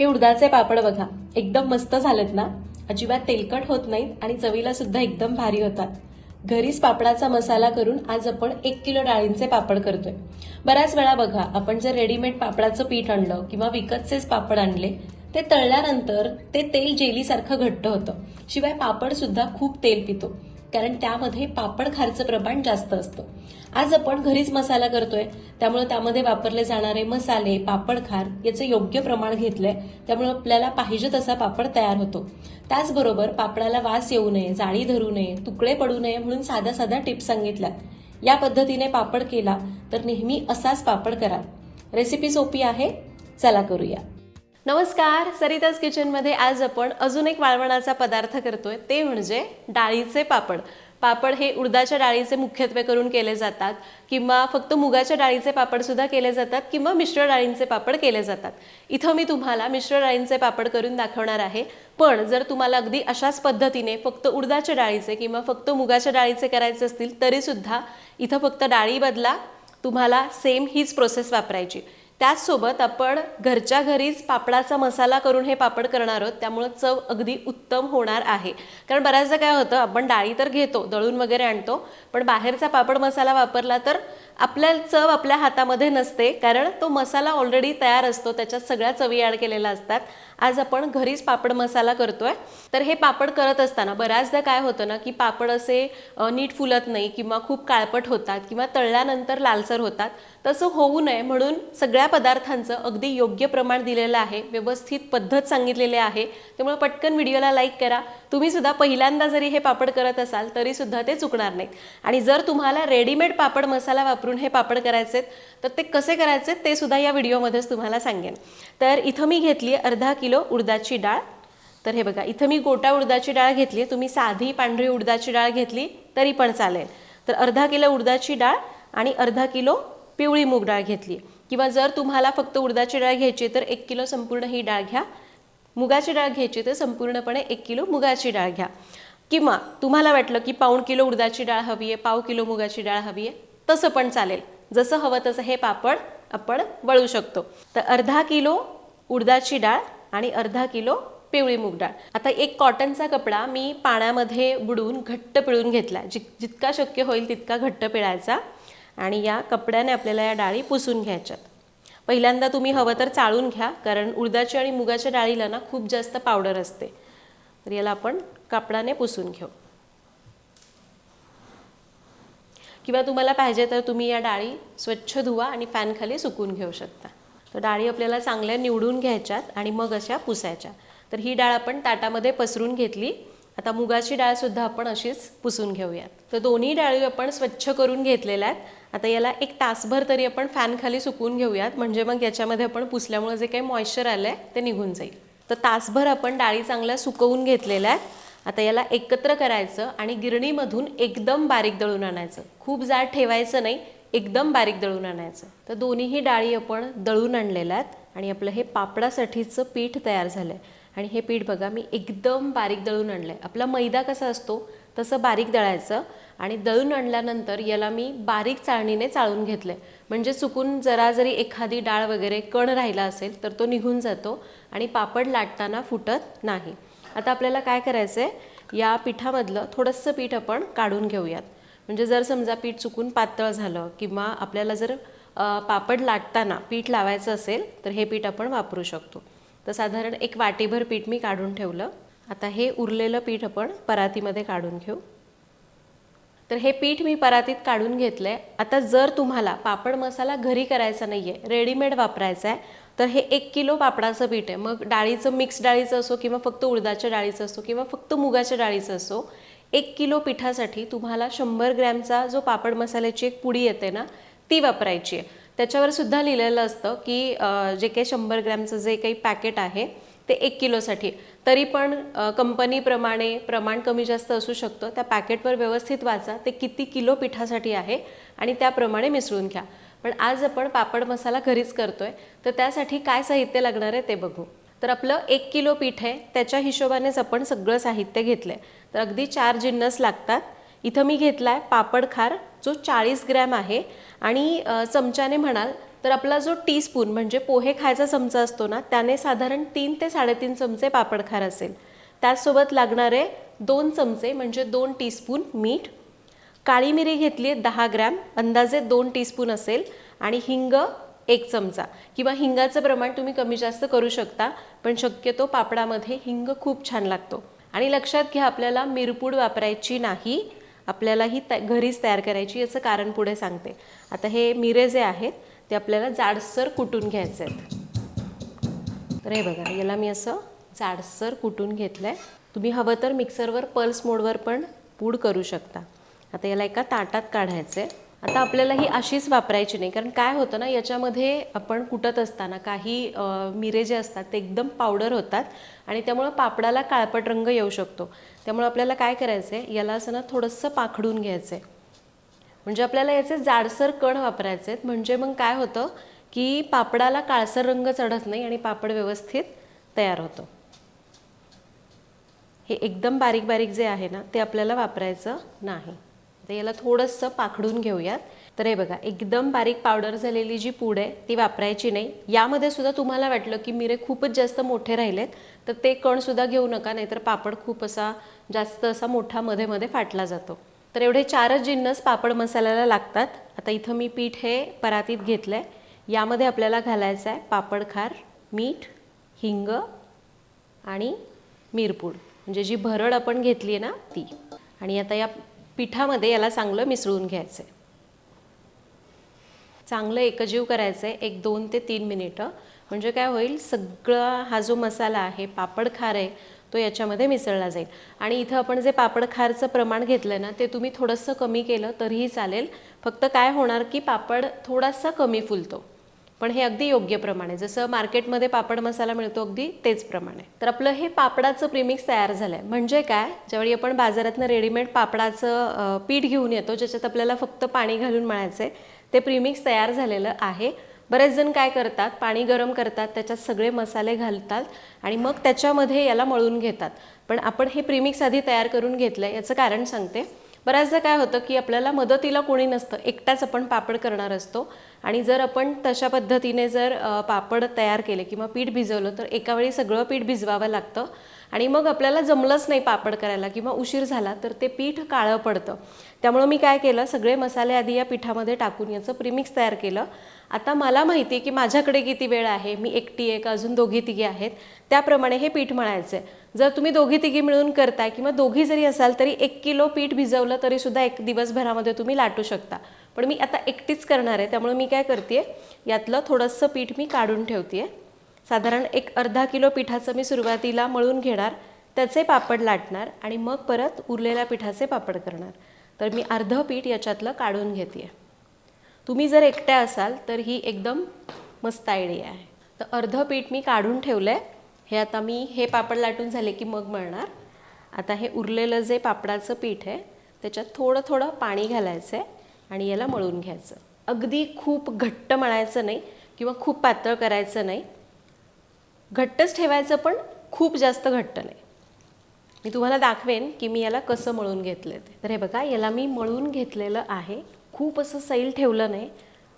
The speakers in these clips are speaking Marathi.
हे उडदाचे पापड बघा. एकदम मस्त झालेत ना? अजिबात तेलकट होत नाहीत आणि चवीला सुद्धा एकदम भारी होतात. घरीच पापडाचा मसाला करून आज आपण एक किलो डाळींचे पापड करतोय. बऱ्याच वेळा बघा आपण जर रेडीमेड पापडाचं पीठ आणलं किंवा विकतचेच पापड आणले ते तळल्यानंतर ते तेल जेलीसारखं घट्ट होतं. शिवाय पापड सुद्धा खूप तेल पितो. कारण त्यामध्ये पापड खारचं प्रमाण जास्त असतं. आज आपण घरीच मसाला करतोय त्यामुळे त्यामध्ये वापरले जाणारे मसाले पापड खार याचं योग्य प्रमाण घेतलंय त्यामुळे आपल्याला पाहिजे तसा पापड तयार होतो. त्याचबरोबर पापडाला वास येऊ नये जाळी धरू नये तुकडे पडू नये म्हणून साध्या साध्या टिप्स सांगितल्यात या पद्धतीने पापड केला तर नेहमी असाच पापड करा. रेसिपी सोपी आहे चला करूया. नमस्कार सरिताज किचनमध्ये आज आपण अजून एक वाळवणाचा पदार्थ करतोय. ते म्हणजे डाळीचे पापड. पापड हे उडदाच्या डाळीचे मुख्यत्वे करून केले जातात किंवा फक्त मुगाच्या डाळीचे पापड सुद्धा केले जातात किंवा मिश्र डाळींचे पापड केले जातात. इथं मी तुम्हाला मिश्र डाळींचे पापड करून दाखवणार आहे. पण जर तुम्हाला अगदी अशाच पद्धतीने फक्त उडदाच्या डाळीचे किंवा फक्त मुगाच्या डाळीचे करायचे असतील तरीसुद्धा इथं फक्त डाळी बदला. तुम्हाला सेम हीच प्रोसेस वापरायची. त्याचसोबत आपण घरच्या घरीच पापडाचा मसाला करून हे पापड करणार आहोत. त्यामुळं चव अगदी उत्तम होणार आहे. कारण बऱ्याचदा काय होतं आपण डाळी तर घेतो दळून वगैरे आणतो पण बाहेरचा पापड मसाला वापरला तर आपल्या चव आपल्या हातामध्ये नसते कारण तो मसाला ऑलरेडी तयार असतो त्याच्यात सगळ्या चवी ॲड केलेल्या असतात. आज आपण घरीच पापड मसाला करतोय. तर हे पापड करत असताना बऱ्याचदा काय होतं ना की पापड असे नीट फुलत नाही किंवा खूप काळपट होतात किंवा तळल्यानंतर लालसर होतात. तसं होऊ नये म्हणून सगळ्या पदार्थांचं अगदी योग्य प्रमाण दिलेलं आहे व्यवस्थित पद्धत सांगितलेली आहे. त्यामुळे पटकन व्हिडिओला लाईक करा. तुम्ही सुद्धा पहिल्यांदा जरी हे पापड करत असाल तरी सुद्धा ते चुकणार नाहीत. आणि जर तुम्हाला रेडीमेड पापड मसाला वापरून हे पापड करायचे तर ते कसे करायचे ते सुद्धा या व्हिडिओमध्येच तुम्हाला सांगेन. तर इथं मी घेतली अर्धा किलो उडदाची डाळ. तर हे बघा इथं मी गोटा उडदाची डाळ घेतली तुम्ही साधी पांढरी उडदाची डाळ घेतली तरी पण चालेल. तर अर्धा किलो उडदाची डाळ आणि अर्धा किलो पिवळी मूग डाळ घेतली किंवा जर तुम्हाला फक्त उडदाची डाळ घ्यायची तर एक किलो संपूर्ण ही डाळ घ्या. मुगाची डाळ घ्यायची तर संपूर्णपणे एक किलो मुगाची डाळ घ्या. किंवा तुम्हाला वाटलं की पाऊण किलो उडदाची डाळ हवी आहे पाव किलो मुगाची डाळ हवी आहे तसं पण चालेल. जसं हवं तसं हे पापड आपण वळू शकतो. तर अर्धा किलो उडदाची डाळ आणि अर्धा किलो पिवळी मूग डाळ. आता एक कॉटनचा कपडा मी पाण्यामध्ये बुडवून घट्ट पिळून घेतला. जि जितका शक्य होईल तितका घट्ट पिळायचा आणि या कपड्याने आपल्याला या डाळी पुसून घ्यायच्यात. पहिल्यांदा तुम्ही हवं तर चाळून घ्या कारण उडदाची आणि मुगाच्या डाळीला ना खूप जास्त पावडर असते. तर याला आपण कापडाने पुसून घेऊ. किंवा तुम्हाला पाहिजे तर तुम्ही या डाळी स्वच्छ धुवा आणि फॅनखाली सुकून घेऊ शकता. तर डाळी आपल्याला चांगल्या निवडून घ्यायच्यात आणि मग अशा पुसायच्या. तर ही डाळ आपण ताटामध्ये पसरून घेतली. आता मुगाची डाळसुद्धा आपण अशीच पुसून घेऊयात. तर दोन्ही डाळी आपण स्वच्छ करून घेतलेल्या आहेत. आता याला एक तासभर तरी आपण फॅनखाली सुकवून घेऊयात. म्हणजे मग याच्यामध्ये आपण पुसल्यामुळे जे काही मॉइश्चर आलं आहे ते निघून जाईल. तर तासभर आपण डाळी चांगल्या सुकवून घेतलेल्या आहेत. आता याला एकत्र करायचं आणि गिरणीमधून एकदम बारीक दळून आणायचं. खूप जाड ठेवायचं नाही एकदम बारीक दळून आणायचं. तर दोन्हीही डाळी आपण दळून आणलेल्या आहेत आणि आपलं हे पापडासाठीचं पीठ तयार झालं आहे आणि हे पीठ बघा मी एकदम बारीक दळून आणलं आहे आपला मैदा कसा असतो तसं बारीक दळायचं आणि दळून आणल्यानंतर याला मी बारीक चाळणीने चाळून घेतलं आहे म्हणजे चुकून जरा जरी एखादी डाळ वगैरे कण राहिला असेल तर तो निघून जातो आणि पापड लाटताना फुटत नाही. आता आपल्याला काय करायचं आहे या पिठामधलं थोडंसं पीठ आपण काढून घेऊयात. म्हणजे जर समजा पीठ चुकून पातळ झालं किंवा आपल्याला जर पापड लाटताना पीठ लावायचं असेल तर हे पीठ आपण वापरू शकतो. तर साधारण एक वाटीभर पीठ मी काढून ठेवलं. आता हे उरलेलं पीठ आपण परातीमध्ये काढून घेऊ. तर हे पीठ मी परातीत काढून घेतलं आहे आता जर तुम्हाला पापड मसाला घरी करायचा नाही आहे रेडीमेड वापरायचा आहे तर हे एक किलो पापडाचं पीठ आहे. मग डाळीचं मिक्स डाळीचं असो किंवा फक्त उडदाच्या डाळीचं असो किंवा फक्त मुगाच्या डाळीचं असो एक किलो पिठासाठी तुम्हाला शंभर ग्रॅमचा जो पापड मसाल्याची एक पुडी येते ना ती वापरायची आहे. त्याच्यावर सुद्धा लिहिलेलं असतं की जे काही शंभर ग्रॅमचं जे काही पॅकेट आहे ते एक किलोसाठी. तरी पण कंपनीप्रमाणे प्रमाण कमी जास्त असू शकतं. त्या पॅकेटवर व्यवस्थित वाचा. ते किती किलो पिठासाठी आहे आणि त्याप्रमाणे मिसळून घ्या. पण आज आपण पापड मसाला घरीच करतोय तर त्यासाठी काय साहित्य लागणार आहे ते बघू. तर आपलं एक किलो पीठ आहे त्याच्या हिशोबानेच आपण सगळं साहित्य घेतलं आहे तर अगदी चार जिन्नस लागतात. इथं मी घेतला आहे पापड खार जो चाळीस ग्रॅम आहे. आणि चमच्याने म्हणाल तर तर आपला जो टीस्पून म्हणजे पोहे खायचा चमचा असतो ना त्याने साधारण तीन ते साडेतीन चमचे पापड खार असेल. त्याचसोबत लागणारे दोन चमचे म्हणजे दोन टीस्पून मीठ काळी मिरी घेतली आहे दहा ग्रॅम अंदाजे दोन टीस्पून असेल आणि हिंग एक चमचा. किंवा हिंगाचं प्रमाण तुम्ही कमी जास्त करू शकता पण शक्यतो पापडामध्ये हिंग खूप छान लागतो. आणि लक्षात घ्या आपल्याला मिरपूड वापरायची नाही आपल्याला ही त्या घरीच तयार करायची याचं कारण पुढे सांगते. आता हे मिरे जे आहेत ते आपल्याला जाडसर कुटून घ्यायचे आहेत. तर हे बघा याला मी असं जाडसर कुटून घेतलं आहे तुम्ही हवं तर मिक्सरवर पल्स मोडवर पण पूड करू शकता. आता याला एका ताटात काढायचं आहे आता आपल्याला ही अशीच वापरायची नाही कारण काय होतं ना याच्यामध्ये आपण कुटत असताना काही मिरे जे असतात ते एकदम पावडर होतात आणि त्यामुळं पापडाला काळपट रंग येऊ शकतो. त्यामुळं आपल्याला काय करायचं आहे याला असं ना थोडंसं पाखडून घ्यायचं आहे म्हणजे आपल्याला याचे जाडसर कण वापरायचे आहेत म्हणजे मग काय होतं की पापडाला काळसर रंग चढत नाही आणि पापड व्यवस्थित तयार होतो. हे एकदम बारीक बारीक जे आहे ना ते आपल्याला वापरायचं नाही. तर याला थोडंसं पाखडून घेऊयात. तर हे बघा एकदम बारीक पावडर झालेली जी पूड आहे ती वापरायची नाही. यामध्ये सुद्धा तुम्हाला वाटलं की मिरे खूपच जास्त मोठे राहिलेत तर ते कणसुद्धा घेऊ नका नाहीतर पापड खूप असा जास्त असा मोठा मध्ये मध्ये फाटला जातो. तर एवढे चारच जिन्नस पापड मसाल्याला लागतात. आता इथं मी पीठ हे परातीत घेतलं आहे यामध्ये आपल्याला घालायचं आहे पापड खार मीठ हिंग आणि मिरपूड. म्हणजे जी भरड आपण घेतली आहे ना ती. आणि आता या पिठामध्ये याला चांगलं मिसळून घ्यायचं आहे चांगलं एकजीव करायचं आहे एक दोन ते तीन मिनिटं. म्हणजे काय होईल सगळा हा जो मसाला आहे पापड खार आहे तो याच्यामध्ये मिसळला जाईल. आणि इथं आपण जे पापड खारचं प्रमाण घेतलं ना ते तुम्ही थोडंसं कमी केलं तरीही चालेल. फक्त काय होणार की पापड थोडासा कमी फुलतो. पण हे अगदी योग्य प्रमाणे जसं मार्केटमध्ये पापड मसाला मिळतो अगदी तेच प्रमाणे. तर आपलं हे पापडाचं प्रीमिक्स तयार झालं आहे म्हणजे काय? ज्यावेळी आपण बाजारातनं रेडीमेड पापडाचं पीठ घेऊन येतो ज्याच्यात आपल्याला फक्त पाणी घालून मळायचं आहे ते प्रीमिक्स तयार झालेलं आहे. बरेच जण काय करतात? पाणी गरम करतात त्याच्यात सगळे मसाले घालतात आणि मग त्याच्यामध्ये याला मळून घेतात. पण आपण हे प्रीमिक्स आधी तयार करून घेतलं आहे याचं कारण सांगते. बऱ्याचदा काय होतं की आपल्याला मदतीला कोणी नसतं एकटाच आपण पापड करणार असतो. आणि जर आपण तशा पद्धतीने जर पापड तयार केले किंवा पीठ भिजवलं तर एका वेळी सगळं पीठ भिजवावं लागतं. आणि मग आपल्याला जमलंच नाही पापड करायला किंवा उशीर झाला तर ते पीठ काळं पडतं. त्यामुळं मी काय केलं सगळे मसाले आधी या पिठामध्ये टाकून याचं प्रीमिक्स तयार केलं. आता मला माहिती आहे की माझ्याकडे किती वेळ आहे मी एकटी आहे का अजून दोघी तिघी आहेत त्याप्रमाणे हे पीठ मळायचं आहे जर तुम्ही दोघी तिघी मिळून करताय किंवा दोघी जरी असाल तरी एक किलो पीठ भिजवलं तरी सुद्धा एक दिवसभरामध्ये तुम्ही लाटू शकता. पण मी आता एकटीच करणार आहे त्यामुळे मी काय करते यातलं थोडंसं पीठ मी काढून ठेवते साधारण एक अर्धा किलो पिठाचं मी सुरुवातीला मळून घेणार त्याचे पापड लाटणार आणि मग परत उरलेल्या पिठाचे पापड करणार. तर मी अर्धं पीठ याच्यातलं काढून घेते तुम्ही जर एकट्या असाल तर ही एकदम मस्त आयडिया आहे. तर अर्धं पीठ मी काढून ठेवलं आहे हे आता मी हे पापड लाटून झाले की मग मळणार. आता हे उरलेलं जे पापडाचं पीठ आहे त्याच्यात थोडं थोडं पाणी घालायचं आहे आणि याला मळून घ्यायचं. अगदी खूप घट्ट मळायचं नाही किंवा खूप पातळ करायचं नाही. घट्टच ठेवायचं पण खूप जास्त घट्ट नाही. मी तुम्हाला दाखवेन की मी याला कसं मळून घेतलं ते. तर हे बघा याला मी मळून घेतलेलं आहे. खूप असं सैल ठेवलं नाही.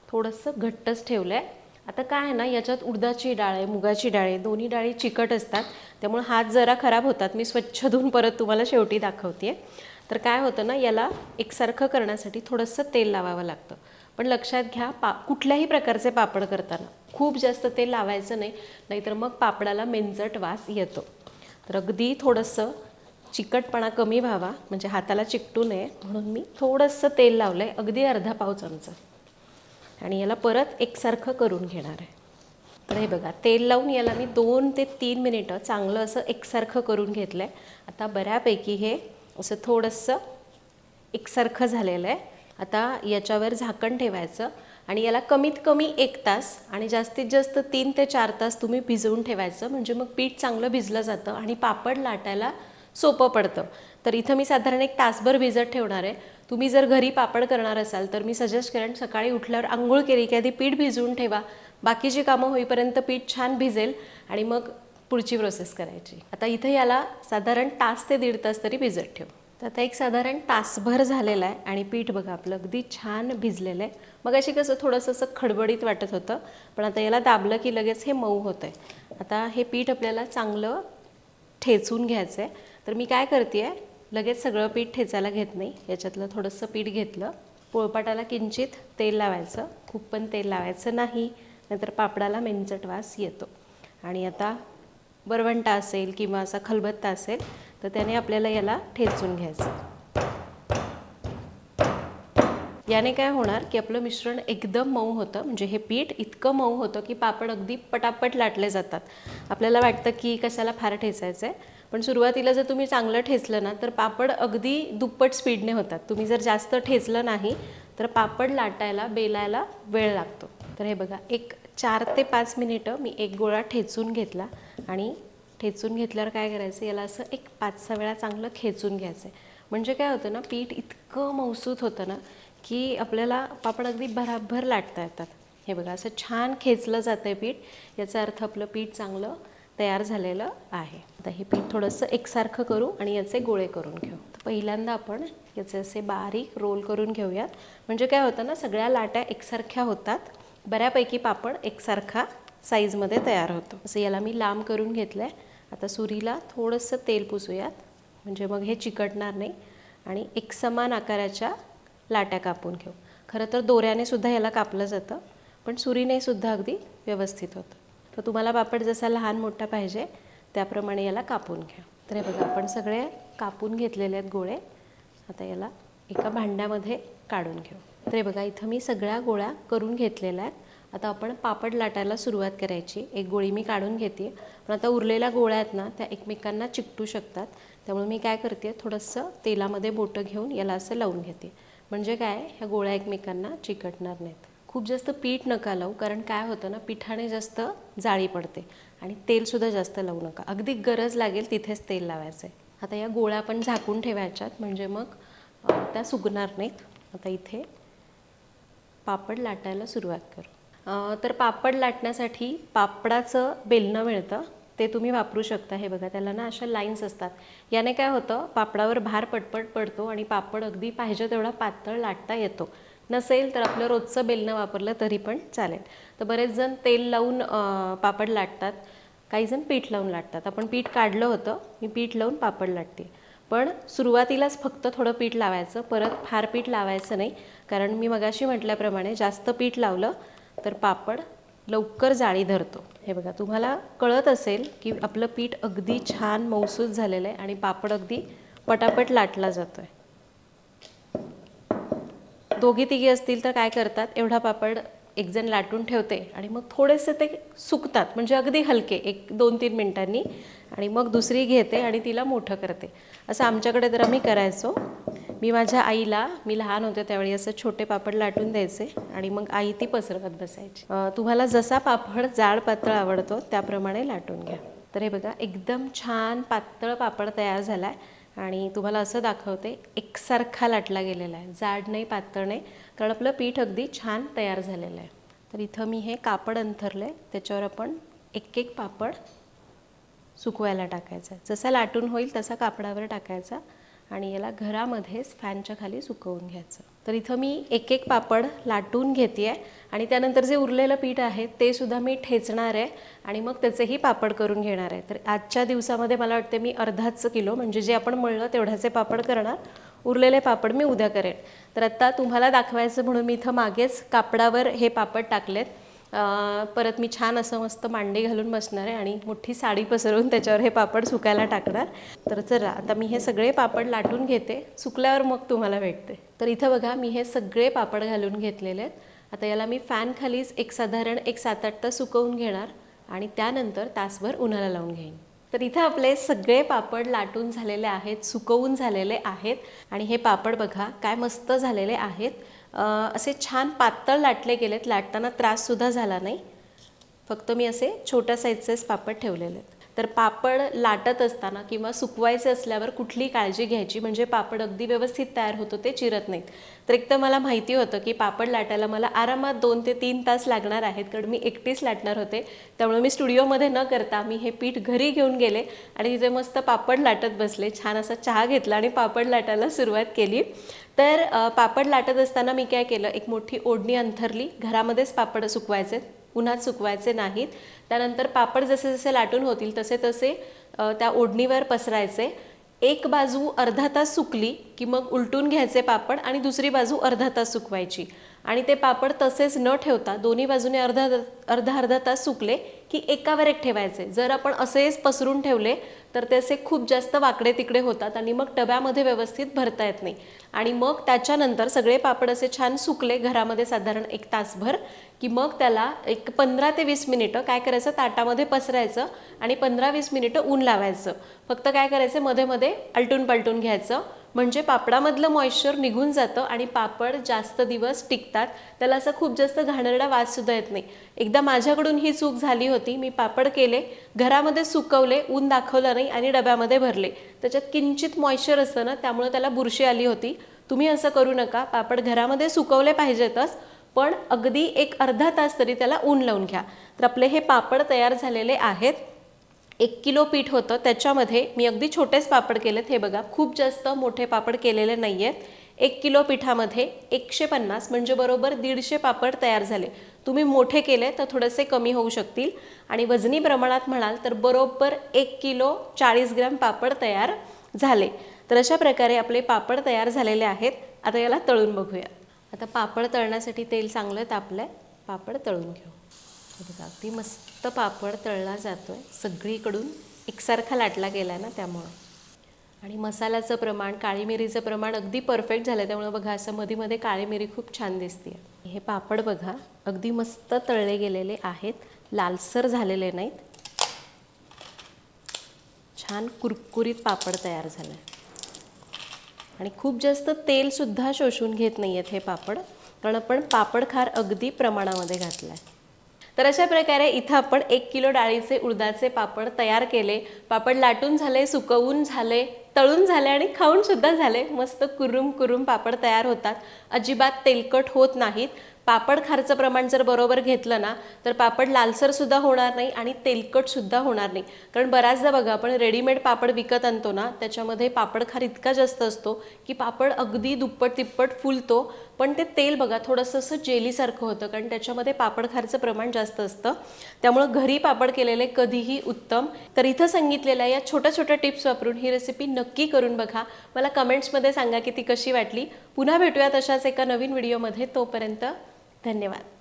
थोडंसं घट्टच ठेवलं आहे आता काय आहे ना याच्यात उडदाची डाळ आहे मुगाची डाळ आहे. दोन्ही डाळी चिकट असतात. त्यामुळे हात जरा खराब होतात. मी स्वच्छ धुवून परत तुम्हाला शेवटी दाखवते तर काय होतं ना याला एकसारखं करण्यासाठी थोडंसं तेल लावावं लागतं. पण लक्षात घ्या पा कुठल्याही प्रकारचे पापड करताना खूप जास्त तेल लावायचं नाही नाहीतर मग पापडाला मेंजट वास येतो. तर अगदी थोडंसं चिकटपणा कमी व्हावा म्हणजे हाताला चिकटू नये म्हणून मी थोडंसं तेल लावलं आहे अगदी अर्धा पाव चमचा. आणि याला परत एकसारखं करून घेणार आहे. तर हे बघा तेल लावून याला मी दोन ते तीन मिनिटं चांगलं असं एकसारखं करून घेतलं आहे आता बऱ्यापैकी हे असं थोडंसं एकसारखं झालेलं आहे. आता याच्यावर झाकण ठेवायचं आणि याला कमीत कमी एक तास आणि जास्तीत जास्त तीन ते चार तास तुम्ही भिजवून ठेवायचं. म्हणजे मग पीठ चांगलं भिजलं जातं आणि पापड लाटायला सोपं पडतं. तर इथं मी साधारण एक तासभर भिजत ठेवणार आहे. तुम्ही जर घरी पापड करणार असाल तर मी सजेस्ट करेन सकाळी उठल्यावर आंघोळ केली की आधी पीठ भिजवून ठेवा. बाकीची कामं होईपर्यंत पीठ छान भिजेल आणि मग पुढची प्रोसेस करायची. आता इथं याला साधारण तास ते दीड तास तरी भिजत ठेव. तर आता एक साधारण तासभर झालेला आहे आणि पीठ बघा आपलं अगदी छान भिजलेलं आहे. मग अशी कसं थोडंसं असं खडबडीत वाटत होतं पण आता याला दाबलं की लगेच हे मऊ होतं आहे आता हे पीठ आपल्याला चांगलं ठेचून घ्यायचं आहे तर मी काय करते आहे लगेच सगळं पीठ ठेचायला घेत नाही. याच्यातलं थोडंसं पीठ घेतलं. पोळपाटाला किंचित तेल लावायचं. खूप पण तेल लावायचं नाही नाहीतर पापडाला मेंचट वास येतो. आणि आता बरवंटा असेल किंवा असा खलबत्ता असेल तर त्याने आपल्याला याला ठेचून घ्यायचं. याने काय होणार की आपलं मिश्रण एकदम मऊ होतं म्हणजे हे पीठ इतकं मऊ होतं की पापड अगदी पटापट लाटले जातात. आपल्याला वाटतं की कशाला फार ठेचायचं आहे पण सुरुवातीला जर तुम्ही चांगलं ठेचलं ना तर पापड अगदी दुप्पट स्पीडने होतात. तुम्ही जर जास्त ठेचलं नाही तर पापड लाटायला बेलायला वेळ लागतो. तर हे बघा एक चार ते पाच मिनिटं मी एक गोळा ठेचून घेतला आणि ठेचून घेतल्यावर काय करायचं? याला असं एक पाच सहा वेळा चांगलं खेचून घ्यायचं आहे म्हणजे काय होतं ना पीठ इतकं मौसूत होतं ना की आपल्याला पापड अगदी भराभर लाटता येतात. हे बघा असं छान खेचलं जातं आहे पीठ. याचा अर्थ आपलं पीठ चांगलं तयार झालेलं आहे. आता हे पीठ थोडंसं एकसारखं करू आणि याचे गोळे करून घेऊ. तर पहिल्यांदा आपण याचे असे बारीक रोल करून घेऊयात. म्हणजे काय होतं ना सगळ्या लाट्या एकसारख्या होतात. बऱ्यापैकी पापड एकसारखा साईजमध्ये तयार होतो. असं याला मी लांब करून घेतलं आहे आता सुरीला थोडंसं तेल पुसूयात म्हणजे मग हे चिकटणार नाही. आणि एकसमान आकाराच्या लाट्या कापून घेऊ. खरं तर दोऱ्याने सुद्धा याला कापलं जातं पण सुरीने सुद्धा अगदी व्यवस्थित होतं. तर तुम्हाला पापड जसा लहान मोठा पाहिजे त्याप्रमाणे याला कापून घ्या. तर हे बघा आपण सगळे कापून घेतलेले आहेत गोळे. आता याला एका भांड्यामध्ये काढून घेऊ. तर हे बघा इथं मी सगळ्या गोळ्या करून घेतलेल्या आहेत. आता आपण पापड लाटायला सुरुवात करायची. एक गोळी मी काढून घेते. पण आता उरलेल्या गोळ्या आहेत ना त्या एकमेकांना चिकटू शकतात. त्यामुळे मी काय करते थोडंसं तेलामध्ये बोटं घेऊन याला असं लावून घेते. म्हणजे काय ह्या गोळ्या एकमेकांना चिकटणार नाहीत. खूप जास्त पीठ नका लावू कारण काय होतं ना पिठाने जास्त जाळी पडते. आणि तेलसुद्धा जास्त लावू नका. अगदी गरज लागेल तिथेच तेल लावायचं आहे आता या गोळ्या पण झाकून ठेवायच्यात. म्हणजे मग त्या सुकणार नाहीत. आता इथे पापड लाटायला सुरुवात करू. तर पापड लाटण्यासाठी पापडाचं बेलणं मिळतं. ते तुम्ही वापरू शकता. हे बघा त्याला ना अशा लाईन्स असतात. याने काय होतं पापडावर भार पटपट पडतो आणि पापड अगदी पाहिजे तेवढा पातळ लाटता येतो. नसेल तर आपलं रोजचं बेलणं वापरलं तरी पण चालेल. तर बरेच जण तेल लावून पापड लाटतात. काही जण पीठ लावून लाटतात. आपण पीठ काढलं होतं मी पीठ लावून पापड लाटते. पण सुरुवातीलाच फक्त थोडं पीठ लावायचं. परत फार पीठ लावायचं नाही. कारण मी मगाशी म्हटल्याप्रमाणे जास्त पीठ लावलं तर पापड लवकर जाळी धरतो. हे बघा तुम्हाला कळत असेल की आपलं पीठ अगदी छान मौसूस झालेलं आहे आणि पापड अगदी पटापट लाटला जातो आहे दोघी तिघी असतील तर काय करतात एवढा पापड एकजण लाटून ठेवते आणि मग थोडेसे ते सुकतात म्हणजे अगदी हलके एक दोन तीन मिनिटांनी. आणि मग दुसरी घेते आणि तिला मोठं करते. असं आमच्याकडे तर आम्ही करायचो. मी माझ्या आईला मी लहान होते त्यावेळी असं छोटे पापड लाटून द्यायचे आणि मग आई ती पसरवत बसायची. तुम्हाला जसा पापड जाड पातळ आवडतो त्याप्रमाणे लाटून घ्या. तर हे बघा एकदम छान पातळ पापड तयार झाला आहे आणि तुम्हाला असं दाखवते एकसारखा लाटला गेलेला आहे. जाड नाही पातळ नाही कारण आपलं पीठ अगदी छान तयार झालेलं आहे. तर इथं मी हे कापड अंथरलं आहे त्याच्यावर आपण एक एक पापड सुकवायला टाकायचा. जसा लाटून होईल तसा कापडावर टाकायचा. आणि याला घरामध्येच फॅनच्या खाली सुकवून घ्यायचं. तर इथं मी एक एक पापड लाटून घेते आहे आणि त्यानंतर जे उरलेलं पीठ आहे ते सुद्धा मी ठेचणार आहे आणि मग त्याचेही पापड करून घेणार आहे. तर आजच्या दिवसामध्ये मला वाटते मी अर्धाच किलो म्हणजे जे आपण मळलं तेवढ्याचे पापड करणार. उरलेले पापड मी उद्या करेन. तर आत्ता तुम्हाला दाखवायचं म्हणून मी इथं मागेच कापडावर हे पापड टाकलेत. परत मी छान असं मस्त मांडी घालून बसणार आहे आणि मोठी साडी पसरवून त्याच्यावर हे पापड सुकायला टाकणार. तर चला आता मी हे सगळे पापड लाटून घेते. सुकल्यावर मग तुम्हाला भेटते. तर इथं बघा मी हे सगळे पापड घालून घेतलेले आहेत. आता याला मी फॅन खालीच एक साधारण एक सात आठ तास सुकवून घेणार आणि त्यानंतर तासभर उन्हाला लावून घेईन. तर इथं आपले सगळे पापड लाटून झालेले आहेत सुकवून झालेले आहेत. आणि हे पापड बघा काय मस्त झालेले आहेत. असे छान पातळ लाटले गेलेत लाटताना त्राससुद्धा झाला नाही. फक्त मी असे छोट्या साईजचेच पापड ठेवलेले आहेत. तर पापड लाटत असताना किंवा सुकवायचे असल्यावर कुठली काळजी घ्यायची? म्हणजे पापड अगदी व्यवस्थित तयार होतो ते चिरत नाहीत. तर एक तर मला माहिती होतं की पापड लाटायला मला आरामात दोन ते तीन तास लागणार आहेत कारण मी एकटीच लाटणार होते. त्यामुळे मी स्टुडिओमध्ये न करता मी हे पीठ घरी घेऊन गेले आणि तिथे मस्त पापड लाटत बसले. छान असा चहा घेतला आणि पापड लाटायला सुरुवात केली. तर पापड लाटत असताना मी काय केलं? एक मोठी ओढणी अंथरली. घरामध्येच पापड सुकवायचे. उन्हात सुकवायचे नाहीत. त्यानंतर पापड जसे जसे लाटून होतील तसे तसे त्या ओढणीवर पसरायचे. एक बाजू अर्धा तास सुकली की मग उलटून घ्यायचे पापड आणि दुसरी बाजू अर्धा तास सुकवायची. आणि ते पापड तसेच न ठेवता दोन्ही बाजूने अर्धा अर्धा अर्धा तास सुकले की एकावर एक ठेवायचे. जर आपण असेच पसरून ठेवले तर ते असे खूप जास्त वाकडे तिकडे होतात आणि मग डब्यामध्ये व्यवस्थित भरता येत नाही. आणि मग त्याच्यानंतर सगळे पापड असे छान सुकले घरामध्ये साधारण एक तासभर की मग त्याला एक पंधरा ते वीस मिनिटं काय करायचं? ताटामध्ये पसरायचं आणि पंधरा वीस मिनिटं ऊन लावायचं. फक्त काय करायचं? मध्ये मध्ये आलटून पलटून घ्यायचं. म्हणजे पापडामधलं मॉइश्चर निघून जातं आणि पापड जास्त दिवस टिकतात. त्याला असं खूप जास्त घाणेरडा वाससुद्धा येत नाही. एकदा माझ्याकडून ही चूक झाली होती. मी पापड केले घरामध्ये सुकवले ऊन दाखवलं नाही आणि डब्यामध्ये भरले. त्याच्यात किंचित मॉइश्चर असतं ना त्यामुळे त्याला बुरशी आली होती. तुम्ही असं करू नका पापड घरामध्ये सुकवले पाहिजेतच पण अगदी एक अर्धा तास तरी त्याला ऊन लावून घ्या. तर आपले हे पापड तयार झालेले आहेत. एक किलो पीठ होतं त्याच्यामध्ये मी अगदी छोटेच पापड केलेत. हे बघा खूप जास्त मोठे पापड केलेले नाही आहेत एक किलो पिठामध्ये एकशे पन्नास म्हणजे बरोबर दीडशे पापड तयार झाले. तुम्ही मोठे केले तर थोडेसे कमी होऊ शकतील. आणि वजनी प्रमाणात म्हणाल तर बरोबर एक किलो चाळीस ग्रॅम पापड तयार झाले. तर अशा प्रकारे आपले पापड तयार झालेले आहेत. आता याला तळून बघूया. आता पापड तळण्यासाठी तेल चांगलं तापलं आहे पापड तळून घेऊ. बघा अगदी मस्त पापड तळला जातो आहे सगळीकडून एकसारखा लाटला गेला आहे ना त्यामुळं. आणि मसाल्याचं प्रमाण काळी मिरीचं प्रमाण अगदी परफेक्ट झालं आहे त्यामुळे बघा असं मध्ये मध्ये काळी मिरी खूप छान दिसते हे पापड बघा अगदी मस्त तळले गेलेले आहेत. लालसर झालेले नाहीत. छान कुरकुरीत पापड तयार झालं. आहे आणि खूप जास्त तेलसुद्धा शोषून घेत नाही आहेत हे पापड. कारण आपण पापड खार अगदी प्रमाणामध्ये घातला आहे तर अशा प्रकारे इथं आपण एक किलो डाळीचे उडदाचे पापड तयार केले. पापड लाटून झाले सुकवून झाले. तळून झाले आणि खाऊन सुद्धा झाले. मस्त कुरुम कुरुम पापड तयार होतात. अजिबात तेलकट होत नाहीत. पापड खारचं प्रमाण जर बरोबर घेतलं ना तर पापड लालसरसुद्धा होणार नाही आणि तेलकटसुद्धा होणार नाही. कारण बऱ्याचदा बघा आपण रेडीमेड पापड विकत आणतो ना त्याच्यामध्ये पापड खार इतका जास्त असतो की पापड अगदी दुप्पट तिप्पट फुलतो पण ते तेल बघा थोडंसं असं जेलीसारखं होतं कारण त्याच्यामध्ये पापड खारचं प्रमाण जास्त असतं. त्यामुळं घरी पापड केलेले कधीही उत्तम. तर इथं सांगितलेल्या या छोट्या छोट्या टिप्स वापरून ही रेसिपी नक्की करून बघा. मला कमेंट्समध्ये सांगा की ती कशी वाटली. पुन्हा भेटूयात अशाच एका नवीन व्हिडिओमध्ये तोपर्यंत धन्यवाद.